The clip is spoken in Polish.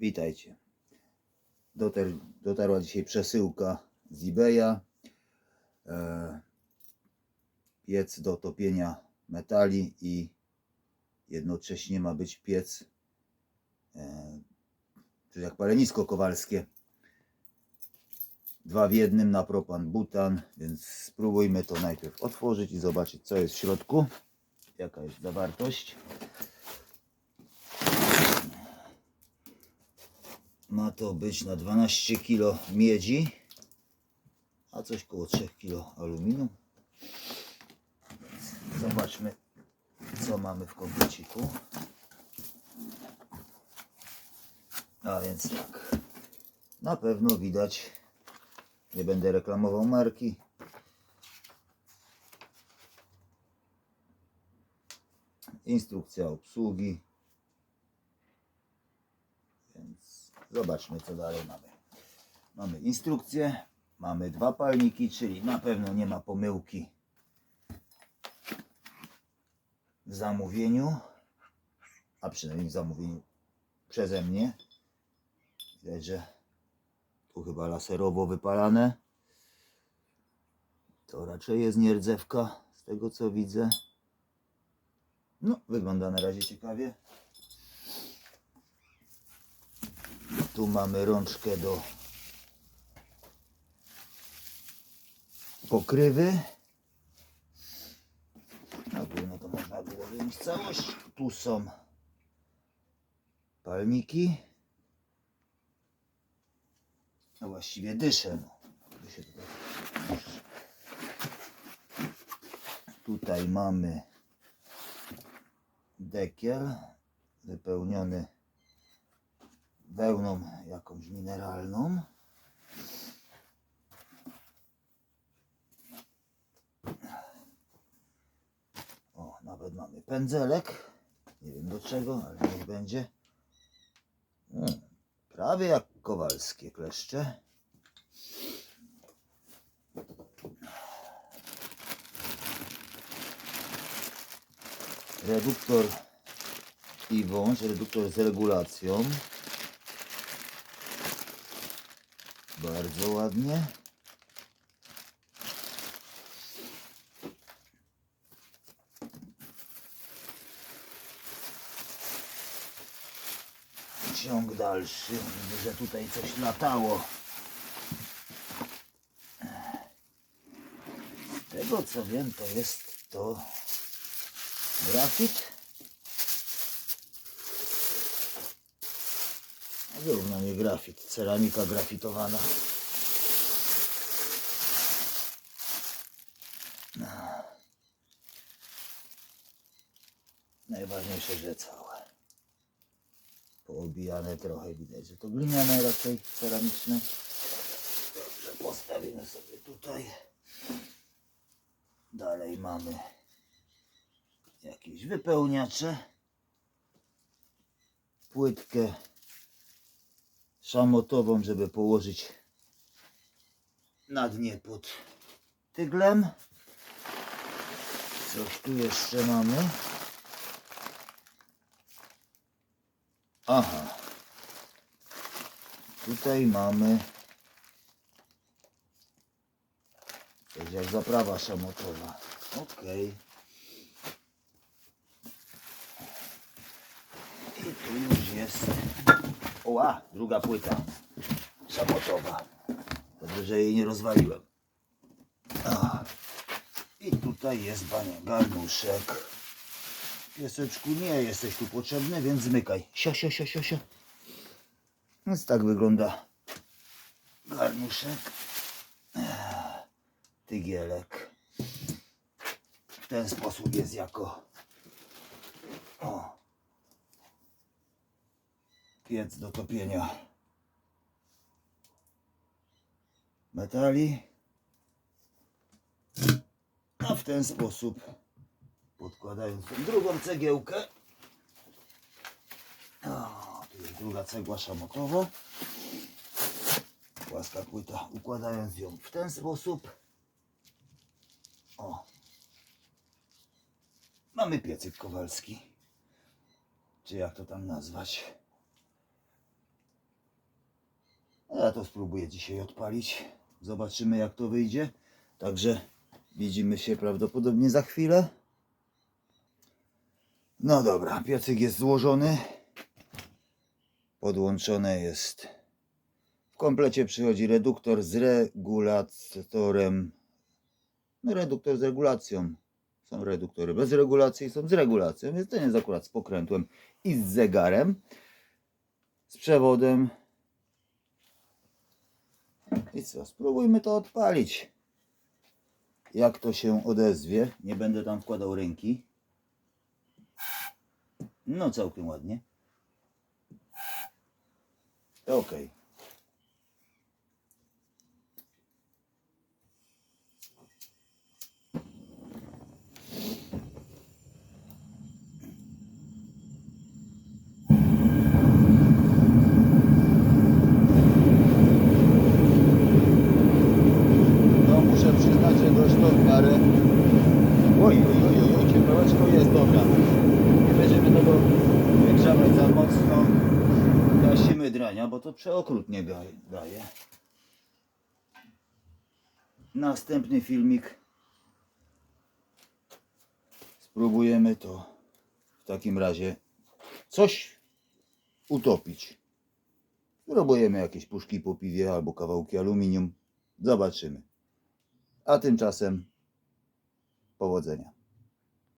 Witajcie. Dotar, dotarła dzisiaj przesyłka z eBaya. E, piec do topienia metali i jednocześnie ma być piec, e, czyli jak palenisko kowalskie. Dwa w jednym na propan butan, więc spróbujmy to najpierw otworzyć i zobaczyć co jest w środku. Jaka jest zawartość. Ma to być na 12 kg miedzi, a coś koło 3 kg aluminium. Zobaczmy, co mamy w kompleciku. A więc tak, na pewno widać, nie będę reklamował marki. Instrukcja obsługi. Więc zobaczmy, co dalej mamy. Mamy instrukcję, mamy dwa palniki, czyli na pewno nie ma pomyłki w zamówieniu, a przynajmniej w zamówieniu przeze mnie. Widać, że tu chyba laserowo wypalane. To raczej jest nierdzewka, z tego co widzę. No, wygląda na razie ciekawie. Tu mamy rączkę do pokrywy. Na górę to można było wyjąć całość. Tu są palniki. A właściwie dysze. No. Tutaj mamy dekiel wypełniony wełną jakąś mineralną. O, nawet mamy pędzelek. Nie wiem do czego, ale niech będzie. Mm, prawie jak kowalskie kleszcze. Reduktor i wąż, reduktor z regulacją. Bardzo ładnie. Ciąg dalszy, widzę, że tutaj coś latało. Tego co wiem, to jest to grafit. Równo nie grafit, ceramika grafitowana. No. Najważniejsze, że całe. Poobijane trochę widać, że to gliniane raczej ceramiczne. Dobrze, postawimy sobie tutaj. Dalej mamy jakieś wypełniacze. Płytkę szamotową, żeby położyć na dnie pod tyglem. Coś tu jeszcze mamy. Aha. Tutaj mamy coś jak zaprawa szamotowa. Okej. I tu już jest Oła, druga płyta samotowa. Dobrze, że jej nie rozwaliłem. I tutaj jest bania garnuszek. Pieseczku, nie jesteś tu potrzebny, więc zmykaj. Sio, sio, sio, sio, sio. Więc tak wygląda garnuszek. Tygielek. W ten sposób jest jako o, piec do topienia metali. A w ten sposób podkładając drugą cegiełkę. O, tu jest druga cegła szamotowa. Płaska płyta. Układając ją w ten sposób. O. Mamy piecyk kowalski. Czy jak to tam nazwać? Ja to spróbuję dzisiaj odpalić. Zobaczymy jak to wyjdzie. Także widzimy się prawdopodobnie za chwilę. No dobra, piecyk jest złożony. Podłączone jest. W komplecie przychodzi reduktor z regulatorem. No reduktor z regulacją. Są reduktory bez regulacji, są z regulacją, więc ten jest akurat z pokrętłem i z zegarem. Z przewodem. I co, spróbujmy to odpalić. Jak to się odezwie. Nie będę tam wkładał ręki. No całkiem ładnie. Ok. No Gasimy drania, bo to przeokrutnie daje. Następny filmik. Spróbujemy to w takim razie coś utopić. Spróbujemy jakieś puszki po piwie albo kawałki aluminium. Zobaczymy. A tymczasem powodzenia.